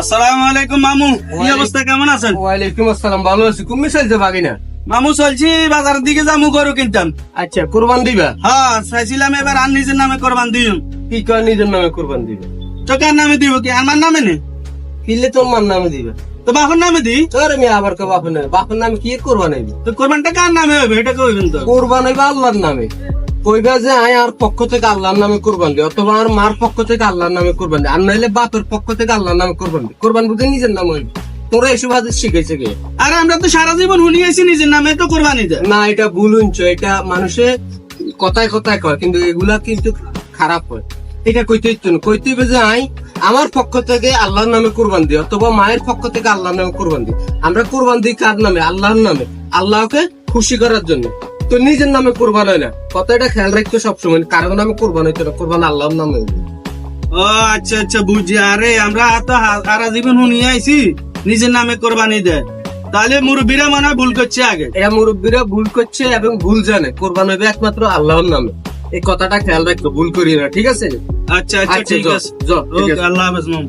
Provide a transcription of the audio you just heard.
আসসালামু আলাইকুম মামু। কি অবস্থা কেমন আছেন? ওয়ালাইকুম আসসালাম ভালো আছি। চলছে বাগিনা? মামু চলছি বাজারের দিকে যামু গরু কিনতাম। আচ্ছা কোরবান দিবা? হ্যাঁ চাইছিলাম এবার আর নিজের নামে করবান দিম। কি কয় নিজের নামে কোরবান দিবা? তো কার নামে দিব কি? আমার নামে নেই কিনলে তোমার নামে দিবা। তো বাপের নামে দি? তোর আমি আবার কে বাপের নামে? বাপের নামে কি কোরবান হইবে তো কোরবানটা কার নামে হবে এটা কইবেন তো। কোরবান হইবে আল্লাহর নামে। কইবা যে আয় আর পক্ষ থেকে আল্লাহর নামে কোরবান দি অথবা আর মার পক্ষ থেকে আল্লাহর নামে কোরবান দি আর নাইলে বাপের পক্ষ থেকে আল্লাহর নামে কোরবান দি কোরবান বুঝে নিজের নাম হইবে তোরা এসব হাদিস শিখাইছে কে? আরে আমরা তো সারা জীবন আইছি নিজের নামে তো কোরবানি দেয়। না এটা ভুল হইছ এটা মানুষে কথায় কথায় কয় কিন্তু এগুলা কিন্তু খারাপ হয়। এটা কইতে হইতো না। কইতে হইবে যে আই আমার পক্ষ থেকে আল্লাহর নামে কোরবান দিই অথবা মায়ের পক্ষ থেকে আল্লাহর নামে কোরবান দিই। আমরা কোরবান দিই কার নামে? আল্লাহর নামে। আল্লাহকে খুশি করার জন্য। তো নিজের নামে কোরবান হয় না। কথাটা খেয়াল রাখতো সবসময় কারও নামে কোরবান হইতো না কোরবান আল্লাহর নামে। ও আচ্ছা আচ্ছা বুঝছি। আরে আমরা তো সারা জীবন শুনি আইছি নিজের নামে কোরবানি দেয়। তাহলে মুরব্বীরা মনে হয় ভুল করছে আগে। এটা মুরব্বীরা ভুল করছে এবং ভুল জানে। কোরবান হবে একমাত্র আল্লাহর নামে। এই কথাটা খেয়াল রাখতো ভুল করি না ঠিক আছে? আচ্ছা আচ্ছা আচ্ছা, ঠিক আছে। আল্লাহ হাফেজ মামু।